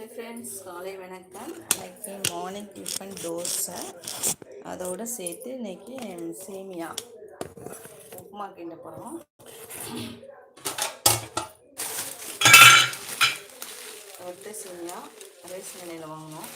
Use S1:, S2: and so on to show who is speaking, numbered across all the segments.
S1: Hi friends காலை வணக்கம். இன்றைக்கி மார்னிங் டிஃபன் தோசை. அதோடு சேர்த்து இன்னைக்கு சேமியா. உப்புமா கிண்ட போகிறோம் ஒட்டு சேமியா. ரைஸ் நிலையில் வாங்கினோம்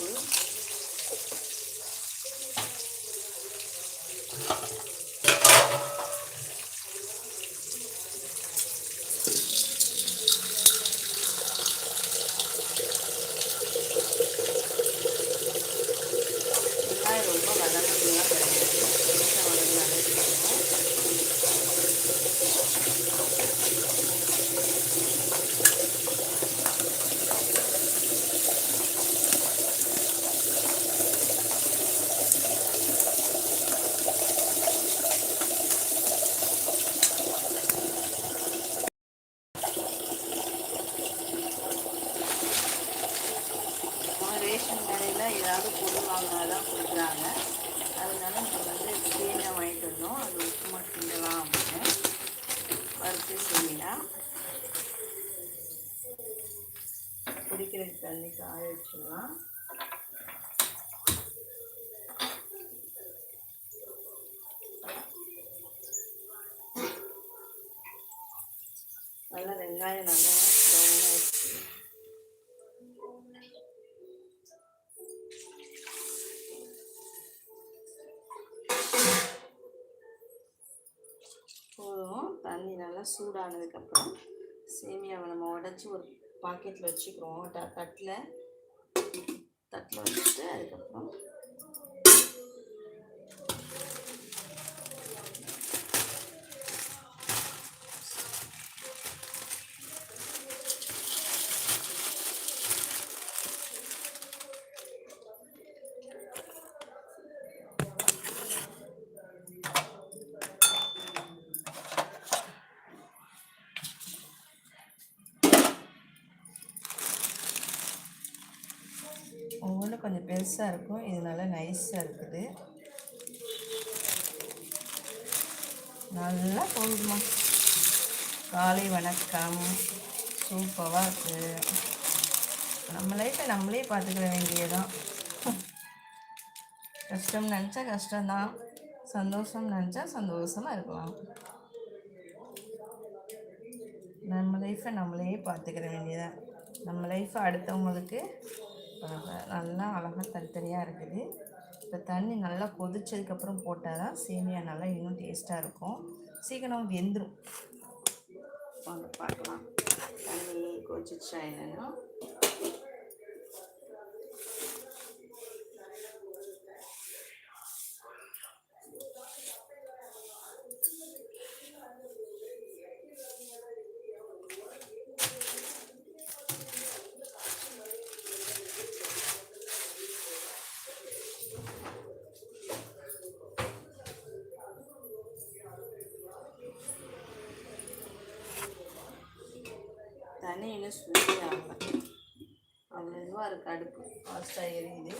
S1: கொஞ்சம் உப்பு வெங்காயம் ரொம்ப வதங்கலாம் கிடையாது கொஞ்சம் வதங்கினாலே போதும் நம்ம ரேஷன் கடையில் ஏதாவது பொருள் வாங்கினா தான் கொடுக்குறாங்க. அதனால நம்ம வந்து சேமியா வாங்கிட்டு வந்தோம். அது உப்புமா கிண்டலாம் அப்படின்னு. வறுத்து செய்யலாம் குடிக்கிற தண்ணி காய வச்சிடலாம். நல்லா வெங்காயம் நல்லா நல்லா சூடானதுக்கப்புறம் சேமியாவை நம்ம உடச்சி ஒரு பாக்கெட்டில் வச்சுக்கிறோம். தட்டில். தட்டில் வச்சுட்டு அதுக்கப்புறம் ஒவ்வொன்றும் கொஞ்சம் பெருசாக இருக்கும். இது நல்லா நைஸாக இருக்குது. நல்லா போகுதுமா காலை வணக்கம். சூப்பராக இருக்குது நம்ம லைஃப்பை நம்மளே பார்த்துக்கிற வேண்டியதான் கஷ்டம் நினச்சா கஷ்டம்தான். சந்தோஷம் நினச்சா சந்தோஷமாக இருக்கலாம். நம்ம லைஃப்பை நம்மளே பார்த்துக்கிற வேண்டியதான் நம்ம லைஃப்பை அடுத்தவங்களுக்கு நல்லா அழகாக தனித்தனியாக இருக்குது. இப்போ தண்ணி நல்லா கொதிச்சதுக்கப்புறம் போட்டால் தான் சேமியா நல்லா இன்னும் டேஸ்ட்டாக இருக்கும். சீக்கிரம் வெந்துடும் வாங்க பார்க்கலாம். தண்ணி கொதிச்சா என்னென்னா? தண்ணியில் சுற்றி ஆகலை அவ்வளோ இதுவாக இருக்குது அடுப்பு ஃபாஸ்ட்டாக எரியுது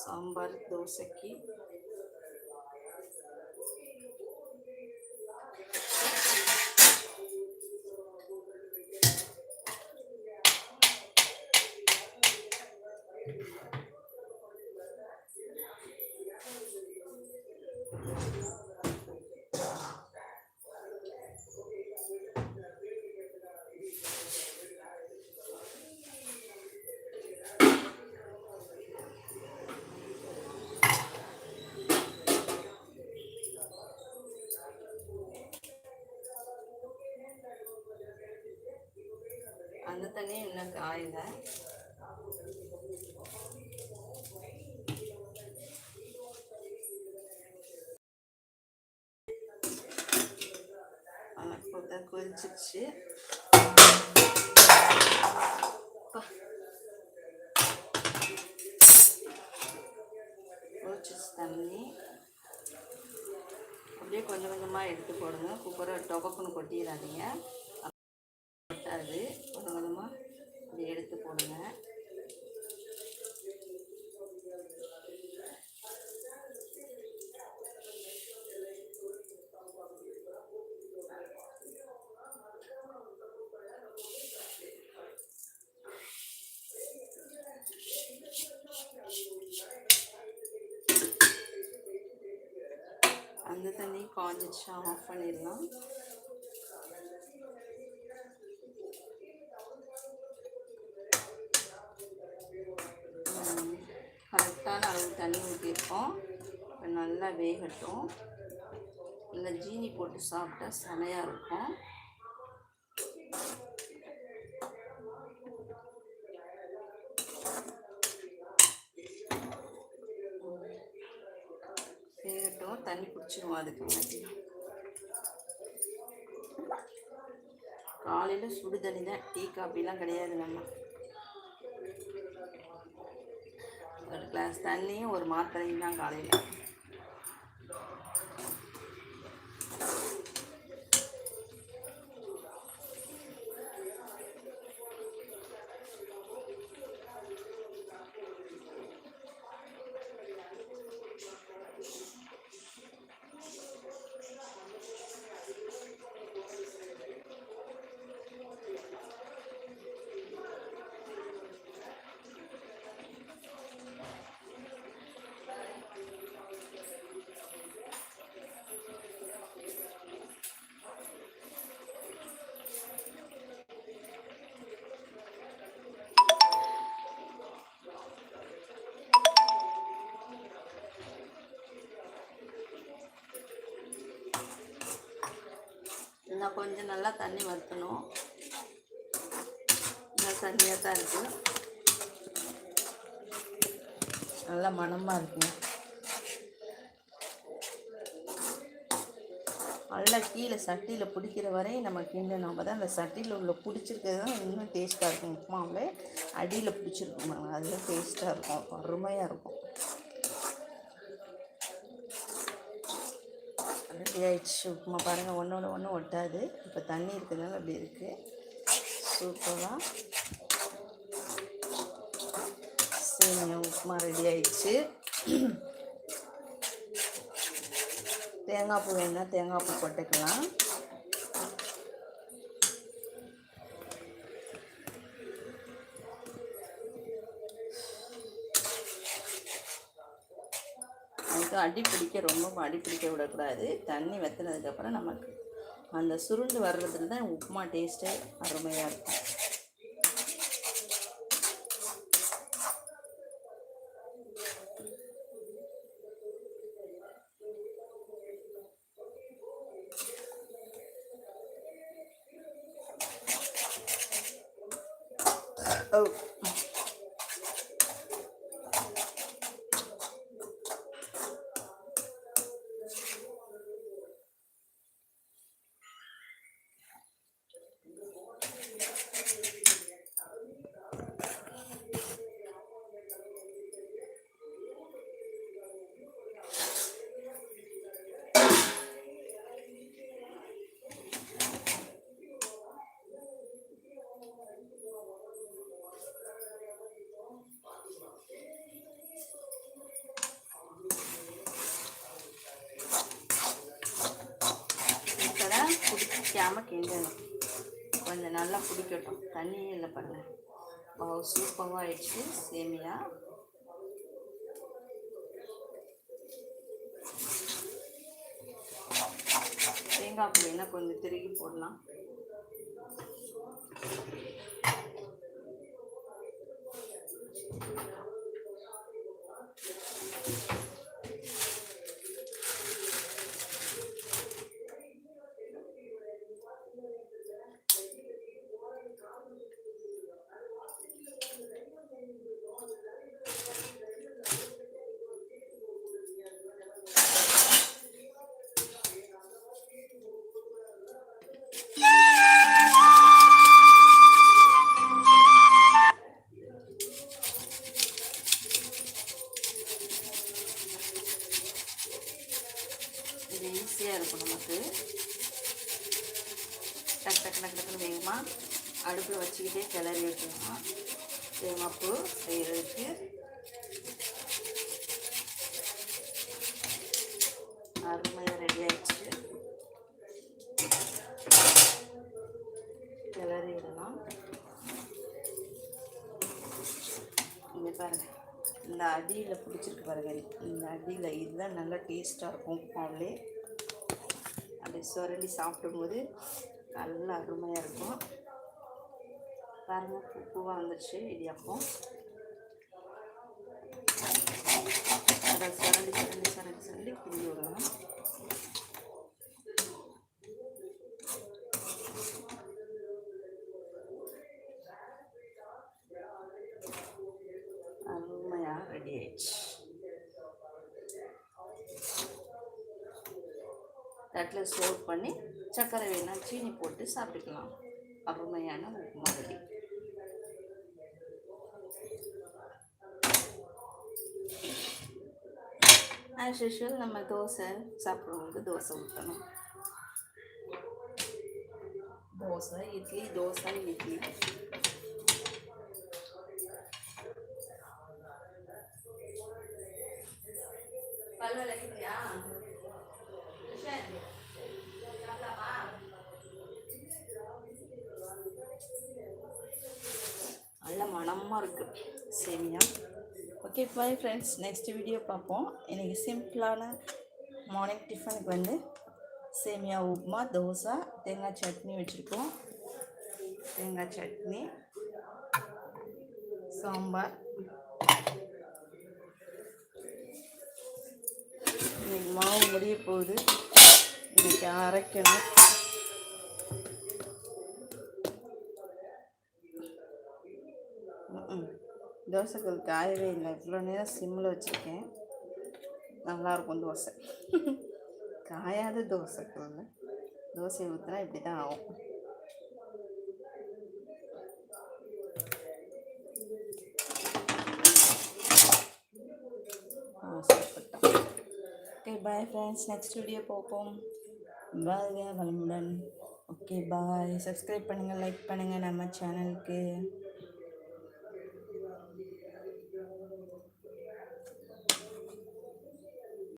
S1: சாம்பார் தோசைக்கு Thank you. அந்த தண்ணியும் இன்னும் காயல போட்டா கொதிச்சிருச்சு. அப்பா. தண்ணி. அப்படியே கொஞ்சம் கொஞ்சமாக எடுத்து போடுங்க. குக்கரை டொபக்குன்னு கொட்டிடாதீங்க கொட்டாது கொஞ்சம் கொஞ்சமாக இப்படி எடுத்து போடுங்க அந்த தண்ணி ஆஃப் பண்ணிடலாம். கரெக்டான அளவு தண்ணி ஊற்றிருக்கோம் இப்போ நல்லா வேகட்டும். இந்த ஜீனி போட்டு சாப்பிட்டா செமையாக இருக்கும் வேகட்டும் தண்ணி குடிச்சிருவோம் அதுக்கு முன்னாடி. காலையில் சுடு தண்ணி தான் டீ காப்பிலாம் கிடையாது நம்ம ஒரு கிளாஸ் தண்ணியும் ஒரு மாத்திரையும் தான் காலையில். இன்னும் கொஞ்சம் நல்லா தண்ணி வற்றணும் நல்லா தண்ணியாக தான் இருக்குது நல்லா மணமாக இருக்குங்க நல்லா கீழே சட்டியில் பிடிக்கிற வரையும் நம்ம கிண்டணும். அப்போ தான் அந்த சட்டியில் உள்ள பிடிச்சிருக்கிறது தான் இன்னும் டேஸ்ட்டாக இருக்கும். உப்புமாவில் அடியில் பிடிச்சிருக்கும் அதுதான் டேஸ்ட்டாக இருக்கும். அருமையாக இருக்கும். ரெடி ஆயிடுச்சு உப்புமா பாருங்கள் ஒன்றோட ஒன்று ஒட்டாது. இப்போ தண்ணி இருக்கிறதுனால அப்படி இருக்குது சூப்பராக சேமியா உப்புமா ரெடி ஆயிடுச்சு. தேங்காய் பூ வேணால் தேங்காய் பூ கொட்டைக்கலாம் அதுக்கு அடி பிடிக்க ரொம்ப அடி பிடிக்க விடக்கூடாது தண்ணி வற்றினதுக்கப்புறம் நமக்கு அந்த சுருண்டு வர்றதுல தான் உப்புமா டேஸ்ட்டு அருமையாக இருக்கும் Oh. பிடிக்காம கிண்டணும் கொஞ்சம் நல்லா பிடிக்கட்டும் தண்ணியே இல்லை பாருங்கள் சூப்பராக ஆயிடுச்சு. சேமியா. தேங்காய் பூ கொஞ்சம் திருகி போடலாம். அடுப்பில் வச்சுக்கிட்டே கிளறி வைக்கலாம் தேங்காய்ப்பூ செய்கிறதுக்கு அருமையாக ரெடி ஆயிடுச்சு. கிளறி விடலாம். இங்கே பாருங்க இந்த அடியில் பிடிச்சிருக்கு பாருங்க. இந்த அடியில் இதுதான் நல்லா டேஸ்ட்டாக இருக்கும் உப்புமாவிலே. அப்படி சுரண்டி சாப்பிடும்போது நல்லா அருமையாக இருக்கும். பாருங்க பூவாக வந்துடுச்சு இடியாப்பம் அதை சுரண்டி சுரண்டி சுரண்டி சுரண்டி புளி விடலாம் அருமையாக ரெடி ஆயிடுச்சு. தட்டில் சர்வ் பண்ணி சர்க்கரை வேணால் சீனி போட்டு சாப்பிட்டுக்கலாம். அருமையான உப்புமா ரெடி. ஆஸ் யூஷுவல் நம்ம தோசை சாப்பிட்றவங்களுக்கு தோசை ஊற்றணும் தோசை இட்லி தோசை இட்லி. பல்ல விளக்கிட்டியா நல்ல மணமாக இருக்குது சேமியா. Okay bye friends next video பார்ப்போம் இன்றைக்கி சிம்பிளான மார்னிங் டிஃபனுக்கு வந்து சேமியா உப்புமா தோசை தேங்காய் சட்னி வச்சுருக்கோம். தேங்காய் சட்னி சாம்பார். இன்னைக்கு மாவு முடிய போகுது. இன்னைக்கு அரைக்கணும். தோசைக்கல் காயவே இல்லை. இவ்வளோ நேரம் சிம்மில் வச்சுருக்கேன். நல்லாயிருக்கும் தோசை. காயாத தோசைக்கல் தோசை ஊற்றினா இப்படி தான் ஆகும். Okay bye friends next video பார்ப்போம். வாழ்க வளமுடன். ஓகே பாய் சப்ஸ்கிரைப் பண்ணுங்கள் லைக் பண்ணுங்கள் நம்ம சேனலுக்கு